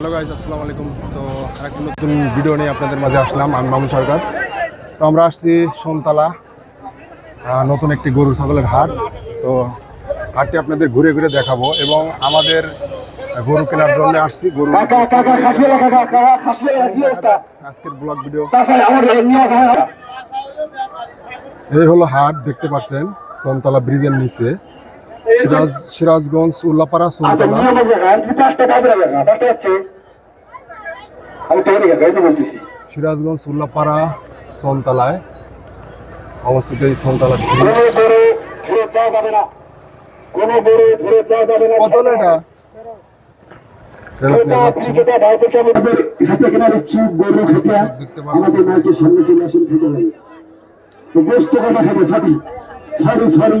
Hello guys আসসালামু আলাইকুম তো একটা নতুন ভিডিও নিয়ে আপনাদের মাঝে আসলাম আমি মামুন সরকার তো আমরা আসছি সোনতলা নতুন একটি গরু ছাগলের হাট তো হাটটি আপনাদের ঘুরে ঘুরে দেখাবো এবং আমাদের গরু কেনার জন্য আসছি গরু আজকের ব্লগ ভিডিও হয় এই হলো হাট দেখতে পাচ্ছেন সোনতলা ব্রিজের নিচে সিরাজ সিরাজগঞ্জ উল্লাপাড়া আচ্ছা সোনতলা। নিয়ে বসে খান কি পাঁচটা বাজে হবে না পাঁচটা হচ্ছে আমি তো বলতেছি। সিরাজগঞ্জ উল্লাপাড়া সোনতলায় অবস্থিত এই সোনতলা কত এটা ফেরত নিয়ে যাচ্ছি। দেখতে সাথী সরি সরি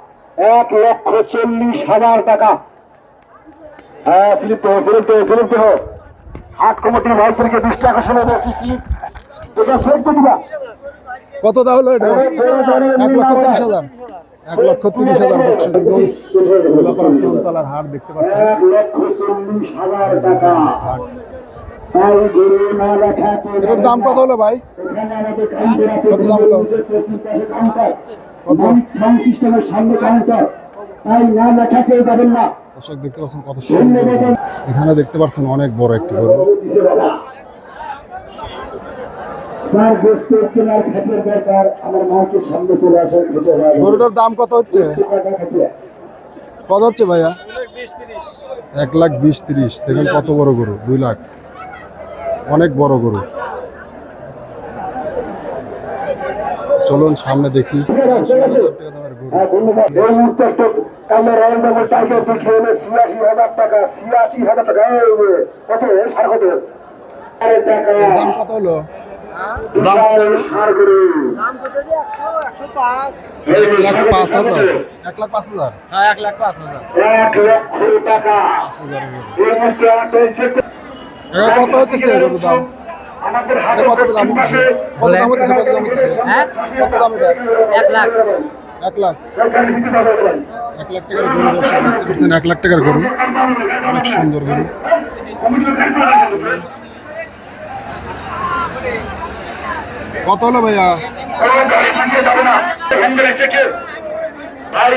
এক লক্ষ চল্লিশ হাজার টাকা। হ্যাঁ স্লিপ স্লিপ স্লিপ এটা দিবা। কত দাম হলো এটা? এক লক্ষ তিরিশ হাজার। এক লক্ষ তিরিশ হাজার গোলাপাড়া সোনতলার দেখতে পাচ্ছেন। এক লক্ষ চল্লিশ হাজার টাকা। হাট তাই গরু না লেখা এটার দাম কত হলো ভাই? কত দাম হলো? সাউন্ড সিস্টেমের সামনে কাউন্টার। তাই না লেখা যাবেন না। দর্শক দেখতে পাচ্ছেন কত সুন্দর এখানে দেখতে পাচ্ছেন অনেক বড় একটি গরু। তার গোস্ত কেনার খাদ্যের দরকার। আমার মাকে সামনে চলে আসে গরুটার দাম কত হচ্ছে? কত হচ্ছে ভাইয়া? এক লাখ বিশ তিরিশ। দেখেন কত বড় গরু দুই লাখ। অনেক বড় গরু। চলুন সামনে দেখি। হ্যাঁ, দাম কত হলো? বিশাল সার গরু দাম লাখ পাঁচ হাজার। এক লাখ পাঁচ হাজার? হ্যাঁ এক লাখ পাঁচ হাজার। এক লক্ষ টাকা। পাঁচ হাজার কত দাম? আমাদের হাতে কত দাম হচ্ছে কত দাম হচ্ছে কত দাম হচ্ছে হ্যাঁ কত দাম এটা এক লাখ এক লাখ। এক লাখ টাকার গরু দর্শক দেখতে পাচ্ছেন এক লাখ টাকার গরু অনেক সুন্দর গরু কত হলো ভাইয়া? ভাই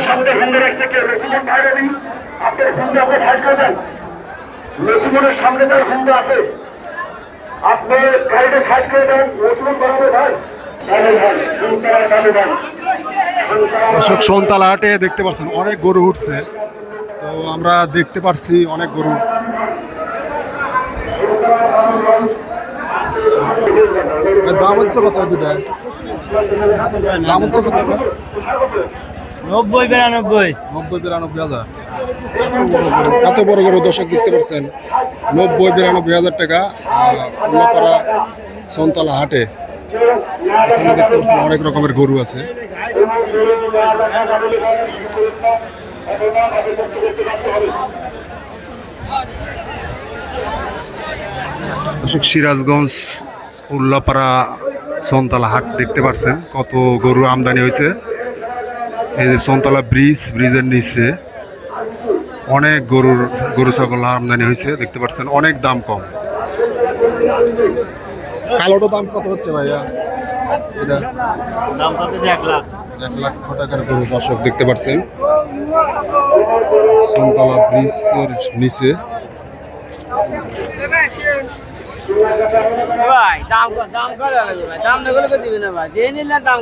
সামনে কে? আপনার আপনি সাইড করে দেন। মেশিনের সামনে যার হুন্ডা আছে আপনি গাড়িটা সাইড করে দেন মেশিন বাড়াবে ভাই। দর্শক, সন্তাল দেখতে পাচ্ছেন অনেক গরু উঠছে। তো আমরা দেখতে পারছি অনেক গরু। দাম হচ্ছে কত দুটা দাম হচ্ছে কত? নব্বই, বিরানব্বই। নব্বই, বিরানব্বই হাজার। এত বড় গরু দর্শক দেখতে পাচ্ছেন, নব্বই, বিরানব্বই হাজার টাকা উল্লাপাড়া সন্তলা হাটে। দেখতে অনেক রকমের গরু আছে। দর্শক, সিরাজগঞ্জ উল্লাপাড়া সন্তলা হাট দেখতে পাচ্ছেন, কত গরু আমদানি হয়েছে। এই যে সন্তলা ব্রিজ ব্রিজের নিচে অনেক গরুর গরু ছাগল আমদানি হয়েছে দেখতে পাচ্ছেন অনেক দাম কম। কালোটা দাম কত হচ্ছে ভাইয়া? এটা দাম কত এক লাখ। এক লাখ টাকার গরু দর্শক দেখতে পাচ্ছেন। সন্তলা ব্রিজের নিচে। ভাই দাম দাম ভাই? দাম না করলে দিবি না ভাই। দিয়ে নিলে দাম